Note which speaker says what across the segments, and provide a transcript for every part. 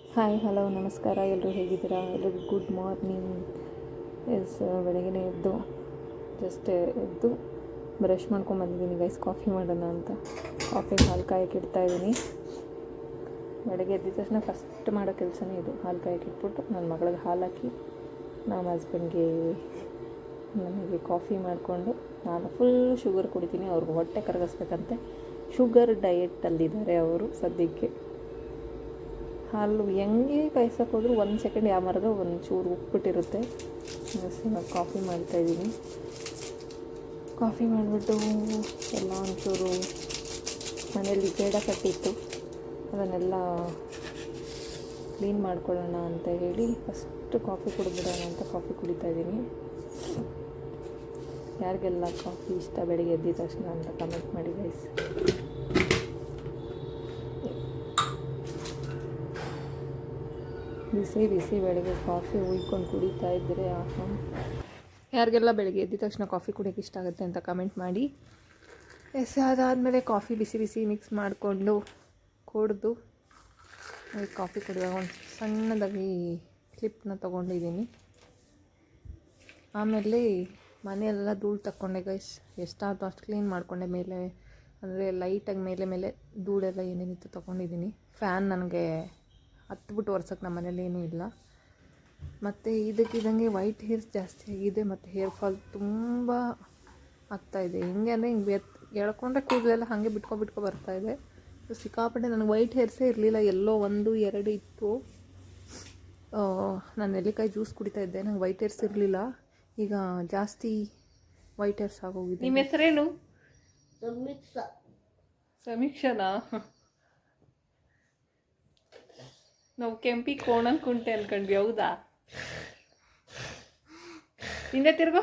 Speaker 1: Hi, hello, ನಮಸ್ಕಾರ. ಎಲ್ಲರೂ ಹೇಗಿದ್ದೀರಾ? ಎಲ್ರಿಗೂ ಗುಡ್ ಮಾರ್ನಿಂಗ್ ಎಸ್ ಬೆಳಗ್ಗೆ ಎದ್ದು ಜಸ್ಟ್ ಎದ್ದು ಬ್ರಷ್ ಮಾಡ್ಕೊಂಬಂದಿದ್ದೀನಿ ಗೈಸ್ ಕಾಫಿ ಮಾಡೋಣ ಅಂತ. ಕಾಫಿ ಹಾಲು ಕಾಯಕ್ಕೆ ಇಡ್ತಾ ಇದ್ದೀನಿ. ಬೆಳಗ್ಗೆ ಎದ್ದಿದ ತಕ್ಷಣ ಫಸ್ಟ್ ಮಾಡೋ ಕೆಲಸನೇ ಇದು. ಹಾಲು ಕಾಯಕ್ಕೆ ಇಟ್ಬಿಟ್ಟು ನನ್ನ ಮಗಳಿಗೆ ಹಾಲು ಹಾಕಿ ನಮ್ಮ ಹಸ್ಬೆಂಡ್ಗೆ ನನಗೆ ಕಾಫಿ ಮಾಡಿಕೊಂಡು, ನಾನು ಫುಲ್ ಶುಗರ್ ಕುಡಿತೀನಿ. ಅವ್ರಿಗೆ ಹೊಟ್ಟೆ ಕರಗಿಸ್ಬೇಕಂತೆ. ಶುಗರ್ ಡಯೆಟ್ಟಲ್ಲಿದ್ದಾರೆ ಅವರು ಸದ್ಯಕ್ಕೆ. ಹಾಲು ಹೆಂಗೆ ಕಾಯ್ಸೋಕೆ ಹೋದ್ರು ಒಂದು ಸೆಕೆಂಡ್ ಯಾಮಾರದ ಒಂದು ಚೂರು ಉಪ್ಪಿಟ್ಟಿರುತ್ತೆ. ಕಾಫಿ ಮಾಡ್ತಾಯಿದ್ದೀನಿ ಕಾಫಿ ಮಾಡಿಬಿಟ್ಟು ಎಲ್ಲ ಒಂಚೂರು ಮನೆಯಲ್ಲಿ ಬೇಡ ಕಟ್ಟಿತ್ತು ಅದನ್ನೆಲ್ಲ ಕ್ಲೀನ್ ಮಾಡ್ಕೊಳ್ಳೋಣ ಅಂತ ಹೇಳಿ ಫಸ್ಟ್ ಕಾಫಿ ಕುಡಿದ್ಬಿಡೋಣ ಅಂತ ಕಾಫಿ ಕುಡಿತಾ ಇದ್ದೀನಿ. ಯಾರಿಗೆಲ್ಲ ಕಾಫಿ ಇಷ್ಟ, ಬೆಳಿಗ್ಗೆ ಎದ್ದಿದ ತಕ್ಷಣ ಅಂತ ಕಮೆಂಟ್ ಮಾಡಿ ಗೈಸ್ ಬಿಸಿ ಬಿಸಿ ಬೆಳಗ್ಗೆ ಕಾಫಿ ಉಯ್ಕೊಂಡು ಕುಡಿತಾ ಇದ್ದರೆ ಯಾರಿಗೆಲ್ಲ ಬೆಳಗ್ಗೆ ಎದ್ದ ತಕ್ಷಣ ಕಾಫಿ ಕುಡಿಯೋಕೆ ಇಷ್ಟ ಆಗುತ್ತೆ ಅಂತ ಕಮೆಂಟ್ ಮಾಡಿ. ಎಸ್, ಅದಾದಮೇಲೆ ಕಾಫಿ ಬಿಸಿ ಬಿಸಿ ಮಿಕ್ಸ್ ಮಾಡಿಕೊಂಡು ಕುಡಿದು ಕಾಫಿ ಕುಡಿಯುವಾಗ ಒಂದು ಸಣ್ಣದಾಗಿ ಕ್ಲಿಪ್ನ ತೊಗೊಂಡಿದ್ದೀನಿ. ಆಮೇಲೆ ಮನೆಯೆಲ್ಲ ಧೂಳು ತಕ್ಕೊಂಡೆ ಗೈಸ್ ಎಷ್ಟಾಯ್ತು ಅಷ್ಟು ಕ್ಲೀನ್ ಮಾಡಿಕೊಂಡೆ ಮೇಲೆ, ಅಂದರೆ ಲೈಟಾಗಿ ಮೇಲೆ ಮೇಲೆ ಧೂಳೆಲ್ಲ ಏನೇನಿತ್ತು ತೊಗೊಂಡಿದ್ದೀನಿ. ಫ್ಯಾನ್ ನನಗೆ ಹತ್ಬಿಟ್ಟು ಒರ್ಸೋಕೆ ನಮ್ಮ ಮನೇಲಿ ಏನೂ ಇಲ್ಲ. ಮತ್ತು ಇದಕ್ಕಿದ್ದಂಗೆ ವೈಟ್ ಹೇರ್ಸ್ ಜಾಸ್ತಿ ಆಗಿದೆ ಮತ್ತು ಹೇರ್ ಫಾಲ್ ತುಂಬ ಆಗ್ತಾಯಿದೆ ಹೆಂಗೆ ಅಂದರೆ ಹಿಂಗೆ ಎತ್ ಎಳ್ಕೊಂಡ್ರೆ ಕೂದಲೆಲ್ಲ ಹಾಗೆ ಬಿಟ್ಕೊ ಬಿಟ್ಕೊ ಬರ್ತಾಯಿದೆ ಸೊ ಸಿಕ್ಕಾಪಟ್ಟೆ ನನಗೆ ವೈಟ್ ಹೇರ್ಸೇ ಇರಲಿಲ್ಲ. ಎಲ್ಲೋ ಒಂದು ಎರಡು ಇತ್ತು. ನಾನು ನೆಲ್ಲಿಕಾಯಿ ಜ್ಯೂಸ್ ಕುಡಿತಾ ಇದ್ದೆ. ನಂಗೆ ವೈಟ್ ಹೇರ್ಸ್ ಇರಲಿಲ್ಲ. ಈಗ ಜಾಸ್ತಿ ವೈಟ್ ಹೇರ್ಸ್ ಆಗೋಗಿದೆ. ನಿಮ್ಮ ಹೆಸರೇನು? ಸಮೀಕ್ಷಾ. ಸಮೀಕ್ಷನಾ? ನಾವು ಕೆಂಪಿ ಕೋಣನ್ ಕುಂಟೆ ಅನ್ಕೊಂಡ್ವಿ ಹೌದಾ? ಹಿಂದೆ ತಿರ್ಗೋ.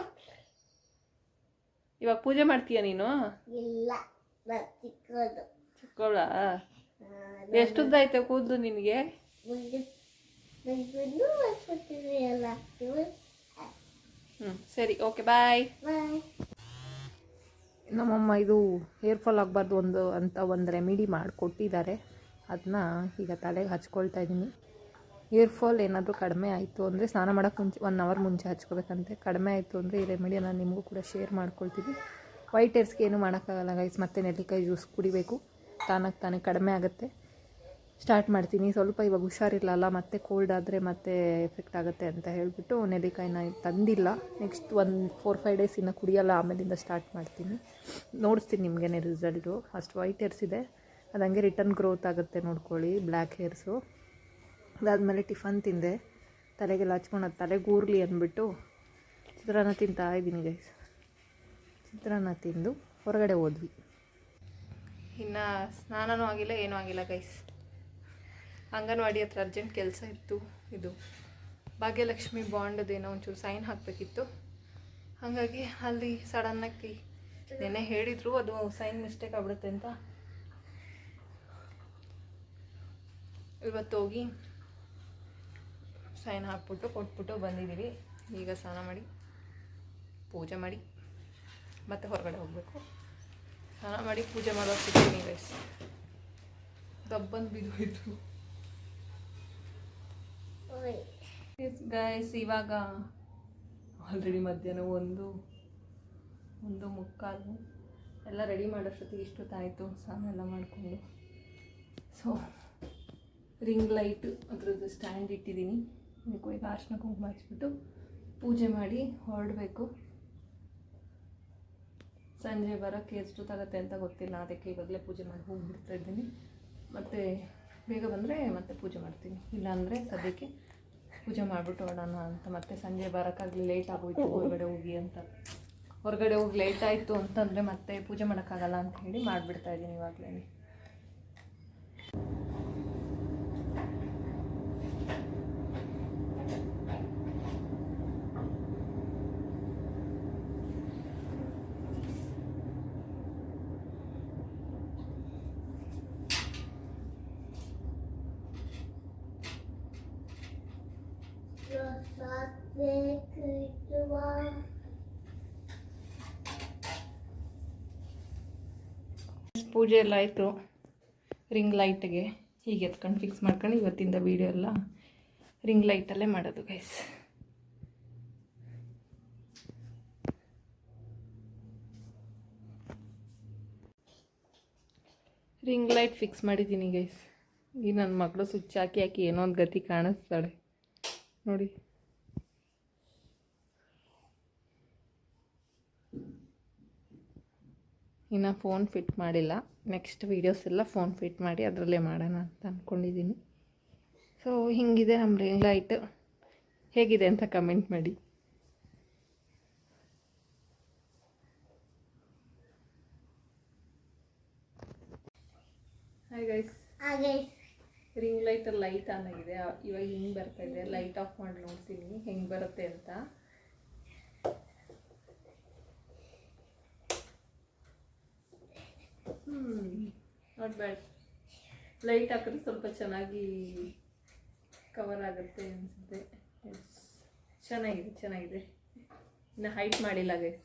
Speaker 1: ಇವಾಗ ಪೂಜೆ ಮಾಡ್ತೀಯ ನೀನು?
Speaker 2: ಇಲ್ಲ
Speaker 1: ಚಿಕ್ಕವಳ ಎಷ್ಟುದ್ದಾಯ್ತು ಕೂದಲು ನಿನಗೆ? ಹ್ಞೂ ಸರಿ ಓಕೆ ಬಾಯ್.
Speaker 2: ಬಾಯ್.
Speaker 1: ನಮ್ಮಮ್ಮ ಇದು ಹೇರ್ ಫಾಲ್ ಆಗಬಾರ್ದು ಒಂದು ಅಂತ ಒಂದು ರೆಮಿಡಿ ಮಾಡಿಕೊಟ್ಟಿದ್ದಾರೆ. ಅದನ್ನ ಈಗ ತಲೆಗೆ ಹಚ್ಕೊಳ್ತಾ ಇದ್ದೀನಿ ಏರ್ ಫಾಲ್ ಏನಾದರೂ ಕಡಿಮೆ ಆಯಿತು ಅಂದರೆ ಸ್ನಾನ ಮಾಡೋಕ್ಕೆ ಮುಂಚೆ ಒನ್ ಅವರ್ ಮುಂಚೆ ಹಚ್ಕೋಬೇಕಂತೆ. ಕಡಿಮೆ ಆಯಿತು ಅಂದರೆ ಈ ರೆಮಿಡಿ ನಾನು ನಿಮಗೂ ಕೂಡ ಶೇರ್ ಮಾಡ್ಕೊಳ್ತೀನಿ. ವೈಟ್ ಹೇರ್ಸ್ಗೆ ಏನೂ ಮಾಡೋಕ್ಕಾಗಲ್ಲ ಗೈಸ್ ಮತ್ತೆ ನೆಲ್ಲಿಕಾಯಿ ಜ್ಯೂಸ್ ಕುಡಿಬೇಕು. ತಾನಾಗಿ ತಾನೇ ಕಡಿಮೆ ಆಗುತ್ತೆ. ಸ್ಟಾರ್ಟ್ ಮಾಡ್ತೀನಿ. ಸ್ವಲ್ಪ ಇವಾಗ ಹುಷಾರಿಲ್ಲಲ್ಲ ಮತ್ತೆ ಕೋಲ್ಡ್ ಆದರೆ ಮತ್ತೆ ಎಫೆಕ್ಟ್ ಆಗುತ್ತೆ ಅಂತ ಹೇಳಿಬಿಟ್ಟು ನೆಲ್ಲಿಕಾಯಿನ ತಂದಿಲ್ಲ. ನೆಕ್ಸ್ಟ್ ಒಂದು ಫೋರ್ ಫೈವ್ ಡೇಸ್ ಇನ್ನು ಕುಡಿಯಲ್ಲ, ಆಮೇಲಿಂದ ಸ್ಟಾರ್ಟ್ ಮಾಡ್ತೀನಿ. ನೋಡಿಸ್ತೀನಿ ನಿಮಗೇನೆ ರಿಸಲ್ಟು ಅಷ್ಟು ವೈಟ್ ಹೇರ್ಸ್ ಇದೆ. ಅದು ಹಂಗೆ ರಿಟರ್ನ್ ಗ್ರೋತ್ ಆಗುತ್ತೆ ನೋಡ್ಕೊಳ್ಳಿ ಬ್ಲ್ಯಾಕ್ ಹೇರ್ಸು ಅದಾದಮೇಲೆ ಟಿಫನ್ ತಿಂದೆ. ತಲೆಗೆಲ್ಲ ಹಚ್ಕೊಂಡು ಅದು ತಲೆಗೆ ಊರ್ಲಿ ಅಂದ್ಬಿಟ್ಟು ಚಿತ್ರಾನ್ನ ತಿಂತಾ ಇದ್ದೀನಿ ಗೈಸ್ ಚಿತ್ರಾನ್ನ ತಿಂದು ಹೊರಗಡೆ ಹೋದ್ವಿ. ಇನ್ನು ಸ್ನಾನನೂ ಆಗಿಲ್ಲ, ಏನೂ ಆಗಿಲ್ಲ ಗೈಸ್ ಅಂಗನವಾಡಿ ಹತ್ರ ಅರ್ಜೆಂಟ್ ಕೆಲಸ ಇತ್ತು, ಇದು ಭಾಗ್ಯಲಕ್ಷ್ಮಿ ಬಾಂಡದೇನೋ ಒಂಚೂರು ಸೈನ್ ಹಾಕಬೇಕಿತ್ತು. ಹಾಗಾಗಿ ಅಲ್ಲಿ ಸಡನ್ನಾಗಿ ನೆನೆ ಹೇಳಿದರು, ಅದು ಸೈನ್ ಮಿಸ್ಟೇಕ್ ಆಗ್ಬಿಡುತ್ತೆ ಅಂತ. ಇವತ್ತು ಹೋಗಿ ಸೈನ್ ಹಾಕ್ಬಿಟ್ಟು ಕೊಟ್ಬಿಟ್ಟು ಬಂದಿದ್ದೀವಿ. ಈಗ ಸ್ನಾನ ಮಾಡಿ, ಪೂಜೆ ಮಾಡಿ, ಮತ್ತೆ ಹೊರಗಡೆ ಹೋಗಬೇಕು. ಸ್ನಾನ ಮಾಡಿ ಪೂಜೆ ಮಾಡೋ ಸಿಗ್ತೀನಿ ಗೈಸ್ ದಬ್ಬಂದು ಬಿದ್ದು
Speaker 2: ಓಯ್
Speaker 1: ಗೈಸ್ ಇವಾಗ ಆಲ್ರೆಡಿ ಮಧ್ಯಾಹ್ನ ಒಂದು ಒಂದು ಮುಕ್ಕಾಲು. ಎಲ್ಲ ರೆಡಿ ಮಾಡೋಷ್ಟೊತ್ತಿಗೆ ಇಷ್ಟೊತ್ತಾಯಿತು. ಸ್ನಾನ ಎಲ್ಲ ಮಾಡಿಕೊಂಡು. ಸೊ ರಿಂಗ್ ಲೈಟ್ ಅದ್ರದ್ದು ಸ್ಟ್ಯಾಂಡ್ ಇಟ್ಟಿದ್ದೀನಿ. ನೀವು ಈಗ ಅರ್ಶಿನ ಕುಂಕುಮ ಹಚ್ಬಿಟ್ಟು ಪೂಜೆ ಮಾಡಿ ಹೊರಡಬೇಕು. ಸಂಜೆ ಬರೋಕ್ಕೆ ಎಷ್ಟೊತ್ತಾಗತ್ತೆ ಅಂತ ಗೊತ್ತಿಲ್ಲ. ಅದಕ್ಕೆ ಇವಾಗಲೇ ಪೂಜೆ ಮಾಡಿ ಹೋಗಿಬಿಡ್ತಾ ಇದ್ದೀನಿ. ಮತ್ತು ಬೇಗ ಬಂದರೆ ಮತ್ತೆ ಪೂಜೆ ಮಾಡ್ತೀನಿ. ಇಲ್ಲಾಂದರೆ ಸದ್ಯಕ್ಕೆ ಪೂಜೆ ಮಾಡಿಬಿಟ್ಟು ಹೊರಡೋಣ ಅಂತ. ಮತ್ತೆ ಸಂಜೆ ಬರೋಕ್ಕಾಗಲಿ ಲೇಟ್ ಆಗೋಯ್ತು. ಹೊರಗಡೆ ಹೋಗಿ ಅಂತ. ಹೊರಗಡೆ ಹೋಗಿ ಲೇಟ್ ಆಯಿತು ಅಂತಂದರೆ ಮತ್ತೆ ಪೂಜೆ ಮಾಡೋಕ್ಕಾಗಲ್ಲ ಅಂತ ಹೇಳಿ ಮಾಡಿಬಿಡ್ತಾ ಇದ್ದೀನಿ ಇವಾಗಲೇ ಪೂಜೆ ಎಲ್ಲ ಆಯಿತು. ರಿಂಗ್ ಲೈಟ್ಗೆ ಹೀಗೆ ಎತ್ಕೊಂಡು ಫಿಕ್ಸ್ ಮಾಡ್ಕೊಂಡು ಇವತ್ತಿಂದ ವೀಡಿಯೋ ಎಲ್ಲ ರಿಂಗ್ ಲೈಟಲ್ಲೇ ಮಾಡೋದು ಗೈಸ್ ರಿಂಗ್ ಲೈಟ್ ಫಿಕ್ಸ್ ಮಾಡಿದ್ದೀನಿ ಗೈಸ್ ಈ ನನ್ನ ಮಗಳು ಸ್ವಿಚ್ ಹಾಕಿ ಹಾಕಿ ಏನೋ ಒಂದು ಗತಿ ಕಾಣಿಸ್ತಾಳೆ. ನೋಡಿ. ಇನ್ನು ಫೋನ್ ಫಿಟ್ ಮಾಡಿಲ್ಲ. ನೆಕ್ಸ್ಟ್ ವೀಡಿಯೋಸ್ ಎಲ್ಲ ಫೋನ್ ಫಿಟ್ ಮಾಡಿ ಅದರಲ್ಲೇ ಮಾಡೋಣ ಅಂತ ಅಂದ್ಕೊಂಡಿದ್ದೀನಿ ಸೊ ಹಿಂಗಿದೆ ನಮ್ಮ ರಿಂಗ್ ಲೈಟ್ ಹೇಗಿದೆ ಅಂತ ಕಮೆಂಟ್ ಮಾಡಿ. ರಿಂಗ್ ಲೈಟ್ ಲೈಟ್ ಆನ್ ಆಗಿದೆ. ಇವಾಗ ಹಿಂಗೆ ಬರ್ತಾ ಇದೆ. ಲೈಟ್ ಆಫ್ ಮಾಡಿ ನೋಡ್ತೀನಿ. ಹೆಂಗೆ ಬರುತ್ತೆ ಅಂತ. ಹ್ಞೂ ನಾಟ್ ಬ್ಯಾಡ್ ಲೈಟ್ ಹಾಕಿದ್ರೆ ಸ್ವಲ್ಪ ಚೆನ್ನಾಗಿ ಕವರ್ ಆಗುತ್ತೆ ಅನಿಸುತ್ತೆ. ಎಸ್ ಚೆನ್ನಾಗಿದೆ ಚೆನ್ನಾಗಿದೆ. ಇನ್ನು ಹೈಟ್ ಮಾಡಿಲ್ಲ ಗೈಸ್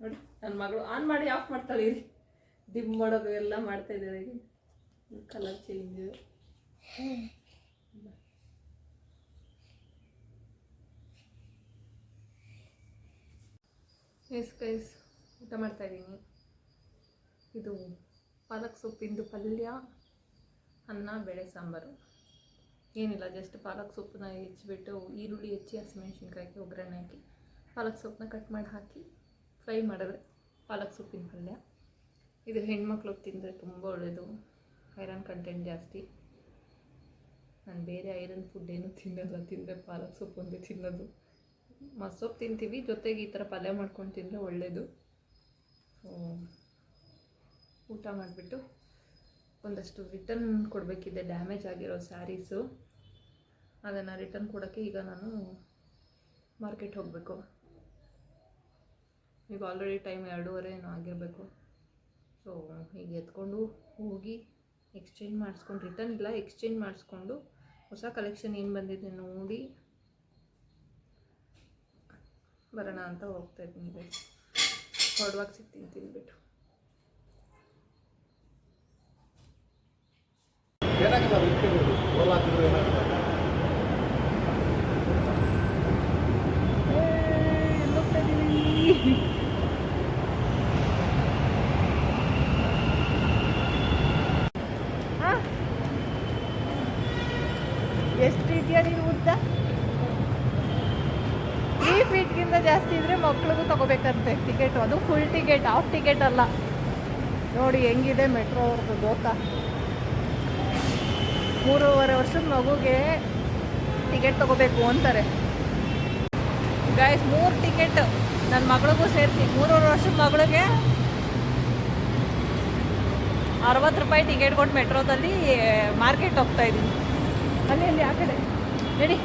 Speaker 1: ನೋಡಿ ನನ್ನ ಮಗಳು ಆನ್ ಮಾಡಿ ಆಫ್ ಮಾಡ್ತಾಳೆ. ಇರಿ ಡಿಮ್ ಮಾಡೋದು ಎಲ್ಲ ಮಾಡ್ತಾ ಇದ್ದಾಳೆ. ಕಲರ್ ಚೇಂಜ್ ಎಸ್ ಗೈಸ್ ಊಟ ಮಾಡ್ತಾ ಇದ್ದೀನಿ. ಇದು ಪಾಲಕ್ ಸೊಪ್ಪಿಂದು ಪಲ್ಯ, ಅನ್ನ, ಬೇಳೆ ಸಾಂಬಾರು. ಏನಿಲ್ಲ ಜಸ್ಟ್ ಪಾಲಕ್ ಸೊಪ್ಪನ್ನ ಹೆಚ್ಚಿಬಿಟ್ಟು ಈರುಳ್ಳಿ ಹೆಚ್ಚಿ ಹಸಿಮೆಣ್ಸಿನ್ಕಾಯಿ ಒಗ್ಗರಣೆ ಹಾಕಿ, ಪಾಲಕ್ ಸೊಪ್ಪನ್ನ ಕಟ್ ಮಾಡಿ ಹಾಕಿ ಫ್ರೈ ಮಾಡಿದ್ರೆ ಪಾಲಕ್ ಸೊಪ್ಪಿನ ಪಲ್ಯ. ಇದು ಹೆಣ್ಮಕ್ಳು ತಿಂದರೆ ತುಂಬ ಒಳ್ಳೆಯದು ಐರನ್ ಕಂಟೆಂಟ್ ಜಾಸ್ತಿ. ನಾನು ಬೇರೆ ಐರನ್ ಫುಡ್ ಏನು ತಿನ್ನಲ್ಲ, ತಿಂದರೆ ಪಾಲಕ್ ಸೊಪ್ಪು ಒಂದೇ ತಿನ್ನೋದು. ಮಸೊಪ್ಪು ತಿಂತೀವಿ, ಜೊತೆಗೆ ಈ ಥರ ಪಲ್ಯ ಮಾಡ್ಕೊಂಡು ತಿಂದರೆ ಒಳ್ಳೆಯದು ಸೊ ಊಟ ಮಾಡಿಬಿಟ್ಟು ಒಂದಷ್ಟು ರಿಟರ್ನ್ ಕೊಡಬೇಕಿದೆ ಡ್ಯಾಮೇಜ್ ಆಗಿರೋ ಸ್ಯಾರೀಸು ಅದನ್ನು ರಿಟರ್ನ್ ಕೊಡೋಕ್ಕೆ ಈಗ ನಾನು ಮಾರ್ಕೆಟ್ ಹೋಗಬೇಕು. ಈಗ ಆಲ್ರೆಡಿ ಟೈಮ್ ಎರಡೂವರೆ ಏನೋ ಆಗಿರಬೇಕು. ಸೊ ಈಗ ಎತ್ಕೊಂಡು ಹೋಗಿ ಎಕ್ಸ್ಚೇಂಜ್ ಮಾಡಿಸ್ಕೊಂಡು ರಿಟರ್ನ್ ಇಲ್ಲ ಎಕ್ಸ್ಚೇಂಜ್ ಮಾಡಿಸ್ಕೊಂಡು ಹೊಸ ಕಲೆಕ್ಷನ್ ಏನು ಬಂದಿದೆ ನೋಡಿ ಬರೋಣ ಅಂತ ಹೋಗ್ತಾ ಇದ್ದೀನಿ. ಹೊರಡುವಾಗ ಸಿಗ್ತೀನಿ ತಿಂದ್ಬಿಟ್ಟು
Speaker 3: ಏನಾಗಿದೆ ಅದು ಇಟ್ಕೊಂಡಿರೋದು ರೋಲ್ ಹಾಕಿದ್ರೆ ಏನಾಗುತ್ತೆ
Speaker 1: ಎಷ್ಟು ಇದೆಯಾ ನೀನು ಉದ್ದ ತ್ರೀ ಫೀಟ್ಗಿಂತ ಜಾಸ್ತಿ ಇದ್ರೆ ಮಕ್ಳಿಗೂ ತಗೋಬೇಕಂತೆ ಟಿಕೆಟು ಅದು ಫುಲ್ ಟಿಕೆಟ್ ಆಫ್ ಟಿಕೆಟ್ ಅಲ್ಲ. ನೋಡಿ, ಹೆಂಗಿದೆ ಮೆಟ್ರೋ ಅವ್ರದ್ದು ಗೋಕ ಮೂರುವರೆ ವರ್ಷದ ಮಗುಗೆ ಟಿಕೆಟ್ ತಗೋಬೇಕು ಅಂತಾರೆ. ಗಾಯ್ಸ್ ಮೂರು ಟಿಕೆಟ್ ನನ್ನ ಮಗಳಿಗೂ ಸೇರಿಸಿ. ಮೂರುವರೆ ವರ್ಷದ ಮಗಳಿಗೆ ಅರವತ್ತು ರೂಪಾಯಿ ಟಿಕೆಟ್ ಕೊಟ್ಟು ಮೆಟ್ರೋದಲ್ಲಿ ಮಾರ್ಕೆಟ್ ಹೋಗ್ತಾ ಇದ್ದೀನಿ ಅಲ್ಲಿ ಅಲ್ಲಿ ಆ ಕಡೆ. ರೆಡಿ?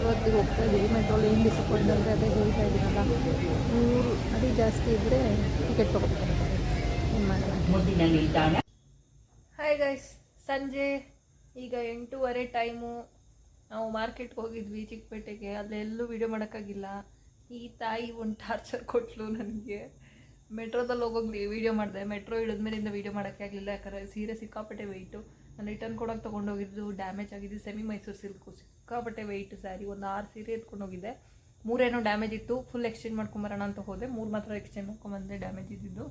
Speaker 1: ಇವತ್ತಿಗೆ ಹೋಗ್ತಾ ಇದ್ದೀವಿ ಮೆಟ್ರೋಲ್ ಏನು ಡಿಸಪಾಯಿಂಟ್ ಅಂದರೆ ಅದೇ ಹೇಳ್ತಾ ಇದ್ದೀನಲ್ಲ. ಮೂರು ಅಡಿ ಜಾಸ್ತಿ ಇದ್ದರೆ ಟಿಕೆಟ್ ತೊಗೋಬೇಕು. ಏನು ಮಾಡೋಣ? ಹಾಯ್ ಗೈಸ್ ಸಂಜೆ ಈಗ ಎಂಟೂವರೆ ಟೈಮು ನಾವು ಮಾರ್ಕೆಟ್ಗೆ ಹೋಗಿದ್ವಿ ಚಿಕ್ಕಪೇಟೆಗೆ. ಅಲ್ಲೆಲ್ಲೂ ವೀಡಿಯೋ ಮಾಡೋಕ್ಕಾಗಿಲ್ಲ. ಈ ತಾಯಿ ಒಂದು ಟಾರ್ಚರ್ ಕೊಟ್ಲು ನನಗೆ. ಮೆಟ್ರೋದಲ್ಲಿ ಹೋಗೋಗಿ ವೀಡಿಯೋ ಮಾಡಿದೆ. ಮೆಟ್ರೋ ಇಳಿದ್ಮೇಲಿಂದ ವೀಡಿಯೋ ಮಾಡೋಕ್ಕೆ ಆಗಲಿಲ್ಲ. ಯಾಕಂದರೆ ಸೀರೆ ಸಿಕ್ಕಾಪಟ್ಟೆ ವೆಯ್ಟು ನಾನು ರಿಟರ್ನ್ ಕೊಡೋಕೆ ತೊಗೊಂಡೋಗಿದ್ದು ಡ್ಯಾಮೇಜ್ ಆಗಿದ್ದು ಸೆಮಿ ಮೈಸೂರು ಸಿಲ್ಕು ಸಿಕ್ಕಾಪಟ್ಟೆ ವೆಯ್ಟ್ ಸ್ಯಾರಿ ಒಂದು ಆರು ಸೀರೆ ಎತ್ಕೊಂಡೋಗಿದ್ದೆ. ಮೂರೇನೋ ಡ್ಯಾಮೇಜ್ ಇತ್ತು. ಫುಲ್ ಎಕ್ಸ್ಚೇಂಜ್ ಮಾಡ್ಕೊಂಬರೋಣ ಅಂತ ಹೋದೆ. ಮೂರು ಮಾತ್ರ ಎಕ್ಸ್ಚೇಂಜ್ ಮಾಡ್ಕೊಂಬಂದೆ ಡ್ಯಾಮೇಜ್ ಇದ್ದಿದ್ದು.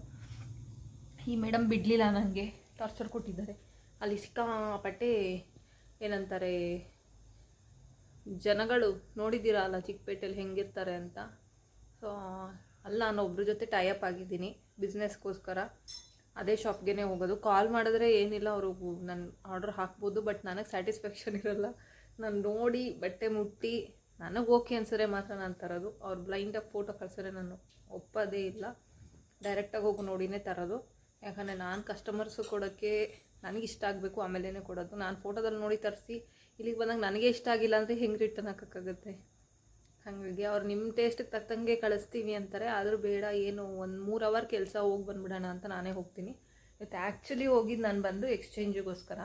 Speaker 1: ಈ ಮೇಡಮ್ ಬಿಡಲಿಲ್ಲ ನನಗೆ ಟಾರ್ಚರ್ ಕೊಟ್ಟಿದ್ದಾರೆ. ಅಲ್ಲಿ ಸಿಕ್ಕಾಪಟ್ಟೆ ಏನಂತಾರೆ, ಜನಗಳು ನೋಡಿದ್ದೀರಾ ಅಲ್ಲ ಚಿಕ್ಕಪೇಟೆಯಲ್ಲಿ ಹೆಂಗಿರ್ತಾರೆ ಅಂತ. ಸೊ ಅಲ್ಲ, ನಾನು ಒಬ್ರ ಜೊತೆ ಟೈಅಪ್ ಆಗಿದ್ದೀನಿ. ಬಿಸ್ನೆಸ್ಗೋಸ್ಕರ ಅದೇ ಶಾಪ್ಗೆ ಹೋಗೋದು. ಕಾಲ್ ಮಾಡಿದ್ರೆ ಏನಿಲ್ಲ, ಅವರು ನನ್ನ ಆರ್ಡರ್ ಹಾಕ್ಬೋದು ಬಟ್ ನನಗೆ ಸ್ಯಾಟಿಸ್ಫ್ಯಾಕ್ಷನ್ ಇರೋಲ್ಲ. ನಾನು ನೋಡಿ ಬಟ್ಟೆ ಮುಟ್ಟಿ, ನನಗೆ ಓಕೆ ಅನ್ಸರೆ ಮಾತ್ರ ನಾನು ತರೋದು. ಅವ್ರು ಬ್ಲೈಂಡಾಗಿ ಫೋಟೋ ಕಳ್ಸಿದ್ರೆ ನಾನು ಒಪ್ಪೋದೇ ಇಲ್ಲ. ಡೈರೆಕ್ಟಾಗಿ ಹೋಗಿ ನೋಡಿನೇ ತರೋದು. ಯಾಕಂದರೆ ನಾನು ಕಸ್ಟಮರ್ಸು ಕೊಡೋಕ್ಕೆ ನನಗೆ ಇಷ್ಟ ಆಗಬೇಕು ಆಮೇಲೆ ಕೊಡೋದು. ನಾನು ಫೋಟೋದಲ್ಲಿ ನೋಡಿ ತರಿಸಿ, ಇಲ್ಲಿಗೆ ಬಂದಾಗ ನನಗೆ ಇಷ್ಟ ಆಗಿಲ್ಲ ಅಂದರೆ ಹೆಂಗೆ ರಿಟರ್ನ್ ಹಾಕೋಕ್ಕಾಗುತ್ತೆ? ಹಾಗಾಗಿ ಅವ್ರು ನಿಮ್ಮ ಟೇಸ್ಟಿಗೆ ತಕ್ಕಂಗೆ ಕಳಿಸ್ತೀವಿ ಅಂತಾರೆ. ಆದರೂ ಬೇಡ, ಏನು ಒಂದು ಮೂರು ಅವರ್ ಕೆಲಸ ಹೋಗಿ ಬಂದ್ಬಿಡೋಣ ಅಂತ ನಾನೇ ಹೋಗ್ತೀನಿ. ಇವತ್ತು ಆ್ಯಕ್ಚುಲಿ ಹೋಗಿದ್ದು ನಾನು ಬಂದು ಎಕ್ಸ್ಚೇಂಜಿಗೋಸ್ಕರ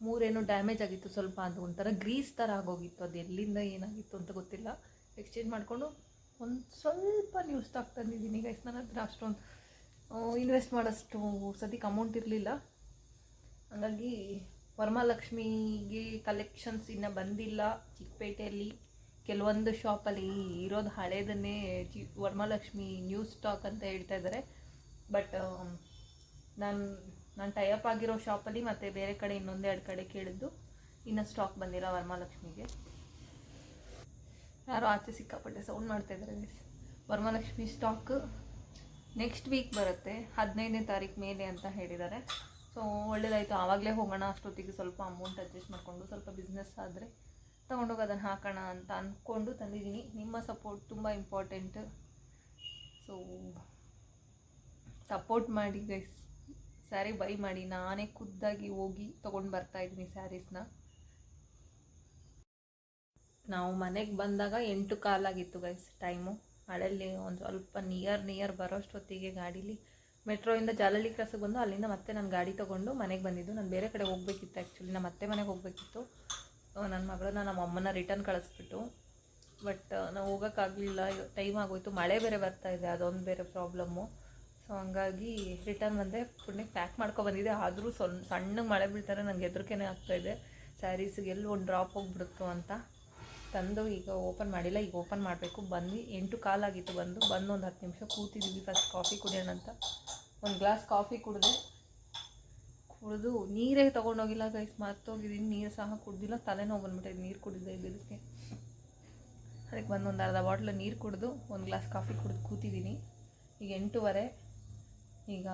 Speaker 1: ಮೂರೇನು ಡ್ಯಾಮೇಜ್ ಆಗಿತ್ತು ಸ್ವಲ್ಪ ಅದು ಒಂಥರ ಗ್ರೀಸ್ ಥರ ಆಗೋಗಿತ್ತು. ಅದು ಎಲ್ಲಿಂದ ಏನಾಗಿತ್ತು ಅಂತ ಗೊತ್ತಿಲ್ಲ. ಎಕ್ಸ್ಚೇಂಜ್ ಮಾಡಿಕೊಂಡು ಒಂದು ಸ್ವಲ್ಪ ನ್ಯೂಸ್ ಸ್ಟಾಕ್ ತಂದಿದ್ದೀನಿ ಗೈಸ್ ನನ್ನ ಹತ್ರ ಅಷ್ಟೊಂದು ಇನ್ವೆಸ್ಟ್ ಮಾಡೋಷ್ಟು ಸದ್ಯಕ್ಕೆ ಅಮೌಂಟ್ ಇರಲಿಲ್ಲ. ಹಾಗಾಗಿ ವರಮಹಾಲಕ್ಷ್ಮಿಗೆ ಕಲೆಕ್ಷನ್ಸ್ ಇನ್ನು ಬಂದಿಲ್ಲ. ಚಿಕ್ಕಪೇಟೆಯಲ್ಲಿ ಕೆಲವೊಂದು ಶಾಪಲ್ಲಿ ಇರೋದು ಹಳೇದನ್ನೇ ಚಿ ವರಮಹಾಲಕ್ಷ್ಮಿ ನ್ಯೂ ಸ್ಟಾಕ್ ಅಂತ ಹೇಳ್ತಾ ಇದ್ದಾರೆ ಬಟ್ ನಾನು ನಾನು ಟೈಅಪ್ ಆಗಿರೋ ಶಾಪಲ್ಲಿ ಮತ್ತು ಬೇರೆ ಕಡೆ ಇನ್ನೊಂದೆರಡು ಕಡೆ ಕೇಳಿದ್ದು ಇನ್ನು ಸ್ಟಾಕ್ ಬಂದಿಲ್ಲ ವರಮಹಾಲಕ್ಷ್ಮಿಗೆ ಯಾರೋ ಆಚೆ ಸಿಕ್ಕಾಪಟ್ಟೆ ಸೌಂಡ್ ಮಾಡ್ತಾ ಇದ್ದಾರೆ ಮಿಸ್ ಸ್ಟಾಕ್ ನೆಕ್ಸ್ಟ್ ವೀಕ್ ಬರುತ್ತೆ. ಹದಿನೈದನೇ ತಾರೀಕು ಮೇಲೆ ಅಂತ ಹೇಳಿದ್ದಾರೆ. ಸೊ ಒಳ್ಳೇದಾಯಿತು. ಆವಾಗಲೇ ಹೋಗೋಣ. ಅಷ್ಟೊತ್ತಿಗೆ ಸ್ವಲ್ಪ ಅಮೌಂಟ್ ಅಡ್ಜಸ್ಟ್ ಮಾಡಿಕೊಂಡು ಸ್ವಲ್ಪ ಬಿಸ್ನೆಸ್ ಆದರೆ ತೊಗೊಂಡೋಗಿ ಅದನ್ನು ಹಾಕೋಣ ಅಂತ ಅಂದ್ಕೊಂಡು ತಂದಿದ್ದೀನಿ. ನಿಮ್ಮ ಸಪೋರ್ಟ್ ತುಂಬ ಇಂಪಾರ್ಟೆಂಟ್ ಸೊ ಸಪೋರ್ಟ್ ಮಾಡಿ ಗೈಸ್ ಸ್ಯಾರಿ ಬೈ ಮಾಡಿ. ನಾನೇ ಖುದ್ದಾಗಿ ಹೋಗಿ ತೊಗೊಂಡು ಬರ್ತಾ ಇದ್ದೀನಿ ಸ್ಯಾರೀಸ್ನ ನಾವು ಮನೆಗೆ ಬಂದಾಗ ಎಂಟು ಕಾಲಾಗಿತ್ತು ಗೈಸ್ ಟೈಮು ಹಳಲ್ಲಿ ಒಂದು ಸ್ವಲ್ಪ ನಿಯರ್ ನಿಯರ್ ಬರೋಷ್ಟೊತ್ತಿಗೆ ಗಾಡೀಲಿ ಮೆಟ್ರೋಯಿಂದ ಜಾಲಲಿ ಕ್ರಾಸಿಗೆ ಬಂದು ಅಲ್ಲಿಂದ ಮತ್ತೆ ನಾನು ಗಾಡಿ ತೊಗೊಂಡು ಮನೆಗೆ ಬಂದಿದ್ದು. ನಾನು ಬೇರೆ ಕಡೆ ಹೋಗಬೇಕಿತ್ತು ಆ್ಯಕ್ಚುಲಿ ನಮ್ಮ ಅತ್ತೆ ಮನೆಗೆ ಹೋಗಬೇಕಿತ್ತು. ನನ್ನ ಮಗಳನ್ನ ನಮ್ಮ ಅಮ್ಮನ ರಿಟರ್ನ್ ಕಳಿಸ್ಬಿಟ್ಟು. ಬಟ್ ನಾವು ಹೋಗೋಕ್ಕಾಗಲಿಲ್ಲ. ಟೈಮ್ ಆಗೋಯ್ತು. ಮಳೆ ಬೇರೆ ಬರ್ತಾ ಇದೆ. ಅದೊಂದು ಬೇರೆ ಪ್ರಾಬ್ಲಮ್ಮು ಸೊ ಹಂಗಾಗಿ ರಿಟರ್ನ್ ಬಂದೆ. ಪುಣ್ಯಕ್ಕೆ ಪ್ಯಾಕ್ ಮಾಡ್ಕೊಬಂದಿದೆ ಆದರೂ ಸೊನ್, ಸಣ್ಣಗೆ ಮಳೆ ಬೀಳ್ತಾರೆ. ನನಗೆ ಹೆದರಿಕೆನೇ ಆಗ್ತಾಯಿದೆ ಸ್ಯಾರೀಸಿಗೆ ಎಲ್ಲಿ ಒಂದು ಡ್ರಾಪ್ ಹೋಗ್ಬಿಡುತ್ತೋ ಅಂತ ತಂದು ಈಗ ಓಪನ್ ಮಾಡಿಲ್ಲ. ಈಗ ಓಪನ್ ಮಾಡಬೇಕು. ಬಂದು ಎಂಟು ಕಾಲಾಗಿತ್ತು ಬಂದು. ಬಂದು ಒಂದು ಹತ್ತು ನಿಮಿಷ ಕೂತಿದ್ದೀವಿ ಫಸ್ಟ್ ಕಾಫಿ ಕುಡಿಯೋಣ ಅಂತ ಒಂದು ಗ್ಲಾಸ್ ಕಾಫಿ ಕುಡಿದೆ. ಕುಡಿದು ನೀರೇ ತೊಗೊಂಡೋಗಿಲ್ಲ ಗೈಸ್ ಮರ್ತೋಗಿದ್ದೀನಿ. ನೀರು ಸಹ ಕುಡ್ದಿಲ್ಲ, ತಲೆನೋವು ಬಂದ್ಬಿಟ್ಟಿದೆ ನೀರು ಕುಡಿದೆ ಇದಕ್ಕೆ. ಅದಕ್ಕೆ ಬಂದು ಒಂದು ಅರ್ಧ ಬಾಟ್ಲು ನೀರು ಕುಡಿದು ಒಂದು ಗ್ಲಾಸ್ ಕಾಫಿ ಕುಡಿದು ಕೂತಿದ್ದೀನಿ. ಈಗ ಎಂಟೂವರೆ. ಈಗ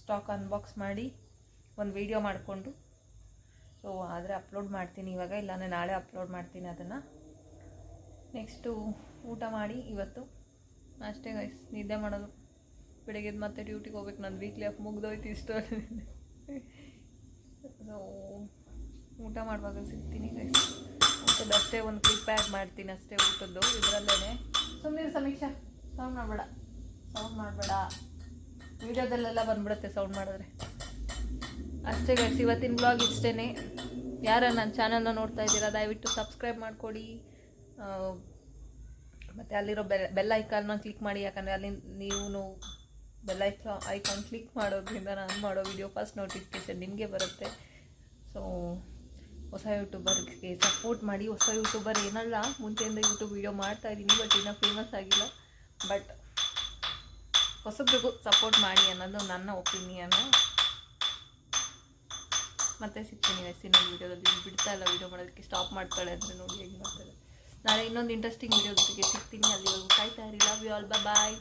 Speaker 1: ಸ್ಟಾಕ್ ಅನ್ಬಾಕ್ಸ್ ಮಾಡಿ ಒಂದು ವೀಡಿಯೋ ಮಾಡಿಕೊಂಡು. ಸೊ ಆದರೆ ಅಪ್ಲೋಡ್ ಮಾಡ್ತೀನಿ ಇವಾಗ. ಇಲ್ಲಾಂದರೆ ನಾಳೆ ಅಪ್ಲೋಡ್ ಮಾಡ್ತೀನಿ ಅದನ್ನು. ನೆಕ್ಸ್ಟು ಊಟ ಮಾಡಿ ಇವತ್ತು. ಅಷ್ಟೇ ಗೈಸ್ ನಿದ್ದೆ ಮಾಡೋದು. ಬೆಳಗ್ಗೆ ಮತ್ತೆ ಡ್ಯೂಟಿಗೆ ಹೋಗ್ಬೇಕು. ನಾನು ವೀಕ್ಲಿ ಆಫ್ ಮುಗ್ದೋಯ್ತು ಇಷ್ಟು ಊಟ ಮಾಡುವಾಗ ಸಿಗ್ತೀನಿ ಗೈಸ್ ಊಟದ ಅಷ್ಟೇ ಒಂದು ಕ್ಲಿಪ್ ಆ್ಯಡ್ ಮಾಡ್ತೀನಿ ಅಷ್ಟೇ ಊಟದ್ದು. ಇದರಲ್ಲೇ ಸುಮ್ಮನೆ ಸಮೀಕ್ಷಾ. ಸೌಂಡ್ ಮಾಡಬೇಡ. ಸೌಂಡ್ ಮಾಡಬೇಡ. ವೀಡಿಯೋದಲ್ಲೆಲ್ಲ ಬಂದ್ಬಿಡುತ್ತೆ ಸೌಂಡ್ ಮಾಡಿದ್ರೆ. ಅಷ್ಟೇ ಗೈಸ್ ಇವತ್ತಿನ ಬ್ಲಾಗ್ ಇಷ್ಟೇ ಯಾರು ನನ್ನ ಚಾನಲ್ನ ನೋಡ್ತಾ ಇದ್ದೀರಾ, ದಯವಿಟ್ಟು ಸಬ್ಸ್ಕ್ರೈಬ್ ಮಾಡಿಕೊಡಿ. ಮತ್ತು ಅಲ್ಲಿರೋ ಬೆಲ್ ಬೆಲ್ ಐಕಾನ್ನ ಕ್ಲಿಕ್ ಮಾಡಿ. ಯಾಕಂದರೆ ಅಲ್ಲಿ ನೀವು ಬೆಲ್ ಐಕಾ ಐಕಾನ್ ಕ್ಲಿಕ್ ಮಾಡೋದ್ರಿಂದ ನಾನು ಮಾಡೋ ವಿಡಿಯೋ ಫಸ್ಟ್ ನೋಟಿಫಿಕೇಷನ್ ನಿಮಗೆ ಬರುತ್ತೆ. ಸೊ ಹೊಸ ಯೂಟ್ಯೂಬರ್ಗೆ ಸಪೋರ್ಟ್ ಮಾಡಿ, ಹೊಸ ಯೂಟ್ಯೂಬರ್ ಏನಲ್ಲ, ಮುಂಚೆಯಿಂದ ಯೂಟ್ಯೂಬ್ ವಿಡಿಯೋ ಮಾಡ್ತಾ ಇದ್ದೀನಿ ಬಟ್ ಇನ್ನೂ ಫೇಮಸ್ ಆಗಿಲ್ಲ. ಬಟ್ ಹೊಸಬ್ರಿಗೂ ಸಪೋರ್ಟ್ ಮಾಡಿ ಅನ್ನೋದು ನನ್ನ ಒಪಿನಿಯನ್ನು ಮತ್ತೆ ಸಿಗ್ತೀನಿ ವಯಸ್ಸಿನ ವೀಡಿಯೋದಲ್ಲಿ ಬಿಡ್ತಾ ಇಲ್ಲ ವೀಡಿಯೋ ಮಾಡೋದಕ್ಕೆ ಸ್ಟಾಪ್ ಮಾಡ್ತಾಳೆ ಅಂದರೆ ನೋಡಿ ಹೇಗೆ ಮಾಡ್ತಾಳೆ. ನಾಳೆ ಇನ್ನೊಂದು ಇಂಟ್ರೆಸ್ಟಿಂಗ್ ವೀಡಿಯೋ ಜೊತೆಗೆ ಸಿಗ್ತೀನಿ. ಅಲ್ಲಿವರೆಗೂ ಕಾಯ್ತಾ ಇರಿ. Love you all bye